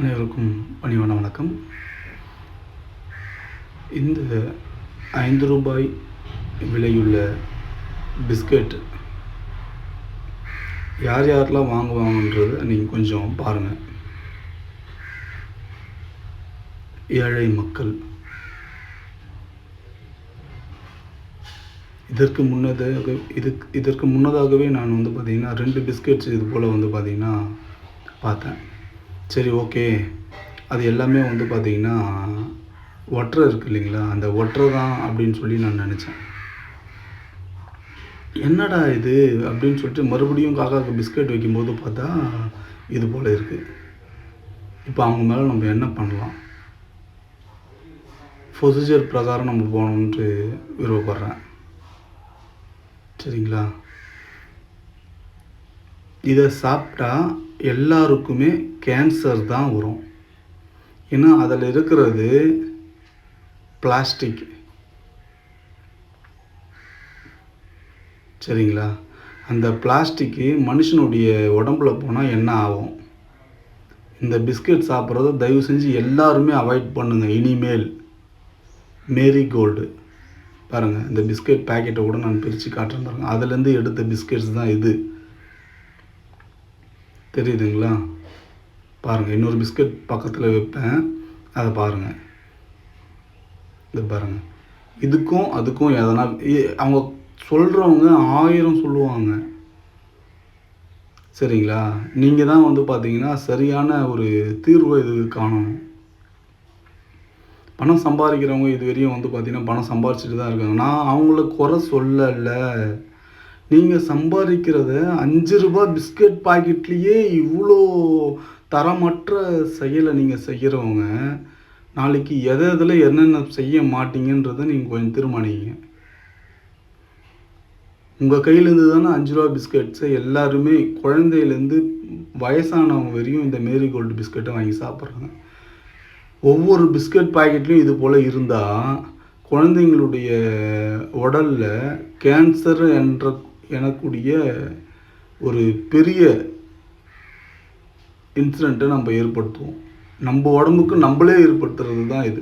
அனைவருக்கும் பணிவான வணக்கம். இந்த ஐந்து ரூபாய் விலையுள்ள பிஸ்கட் யார் யாரெல்லாம் வாங்குவாங்கன்றத நீங்கள் கொஞ்சம் பாருங்கள் ஏழை மக்கள். இதற்கு முன்னதாக இதுக்கு இதற்கு முன்னதாகவே நான் வந்து பார்த்திங்கன்னா ரெண்டு பிஸ்கெட்ஸ் இது போல் வந்து பார்த்திங்கன்னா பார்த்தேன். சரி ஓகே. அது எல்லாமே வந்து பார்த்திங்கன்னா ஒற்றை இருக்கு இல்லைங்களா? அந்த ஒற்றை தான் அப்படின்னு சொல்லி நான் நினச்சேன். என்னடா இது அப்படின்னு சொல்லிட்டு மறுபடியும் காக்காவுக்கு பிஸ்கட் வைக்கும்போது பார்த்தா இது போல் இருக்குது இப்போ அவங்க மேலே நம்ம என்ன பண்ணலாம்? ப்ரொசீஜர் பிரகாரம் நம்ம போகணுன்ட்டு விருப்பப்படுறேன். சரிங்களா? இதை சாப்பிட்டா எல்லாருக்குமே கேன்சர் தான் வரும். ஏன்னா அதில் இருக்கிறது பிளாஸ்டிக் சரிங்களா? அந்த பிளாஸ்டிக்கு மனுஷனுடைய உடம்புல போனால் என்ன ஆகும்? இந்த பிஸ்கட் சாப்பிட்றத தயவு செஞ்சு எல்லாருமே அவாய்ட் பண்ணுங்கள் இனிமேல். மேரி கோல்டு பாருங்கள் இந்த பிஸ்கட் பேக்கெட்டை கூட நான் பிரித்து காட்டுறேன் பாருங்கள் அதுலேருந்து எடுத்த பிஸ்கெட்ஸ் தான் இது. தெரியுதுங்களா? பாருங்கள் இன்னொரு பிஸ்கட் பக்கத்தில் வைப்பேன். அதை பாருங்கள் இது பாருங்கள் இதுக்கும் அதுக்கும் எதனா அவங்க சொல்கிறவங்க ஆயிரம் சொல்லுவாங்க. சரிங்களா? நீங்கள் தான் வந்து பார்த்தீங்கன்னா சரியான ஒரு தீர்வை இது காணணும். பணம் சம்பாதிக்கிறவங்க இது வரையும் வந்து பார்த்தீங்கன்னா பணம் சம்பாரிச்சிட்டு தான் இருக்காங்க. நான் அவங்கள குறை சொல்லலை. நீங்கள் சம்பாதிக்கிறத அஞ்சு ரூபாய் பிஸ்கட் பாக்கெட்லேயே இவ்வளோ தரமற்ற செயலை நீங்கள் செய்கிறவங்க நாளைக்கு எதை எதில் என்னென்ன செய்ய மாட்டீங்கன்றதை நீங்கள் கொஞ்சம் தீர்மானிங்க. உங்கள் கையிலேருந்து தானே அஞ்சு ரூபா பிஸ்கட்ஸை எல்லாருமே குழந்தையிலேருந்து வயசானவங்க வரையும் இந்த மேரி கோல்டு பிஸ்கட்டை வாங்கி சாப்பிட்றாங்க. ஒவ்வொரு பிஸ்கட் பாக்கெட்லேயும் இது போல் இருந்தால் குழந்தைங்களுடைய உடலில் கேன்சர் என்ற எனக்கூடிய ஒரு பெரிய இன்சிடெண்ட்டை நம்ம ஏற்படுத்துவோம். நம்ம உடம்புக்கு நம்மளே ஏற்படுத்துறது தான் இது.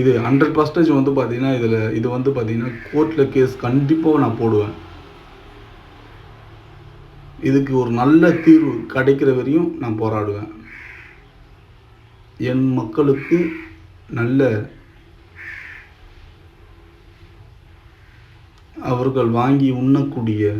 இது ஹண்ட்ரட் பர்சன்டேஜ் வந்து பார்த்தீங்கன்னா இதில் இது வந்து பார்த்தீங்கன்னா கோர்ட்டில் கேஸ் கண்டிப்பாக நான் போடுவேன். இதுக்கு ஒரு நல்ல தீர்வு கிடைக்கிற வரையும் நான் போராடுவேன். என் மக்களுக்கு நல்ல அவர்கள் வாங்கி உண்ணக்கூடிய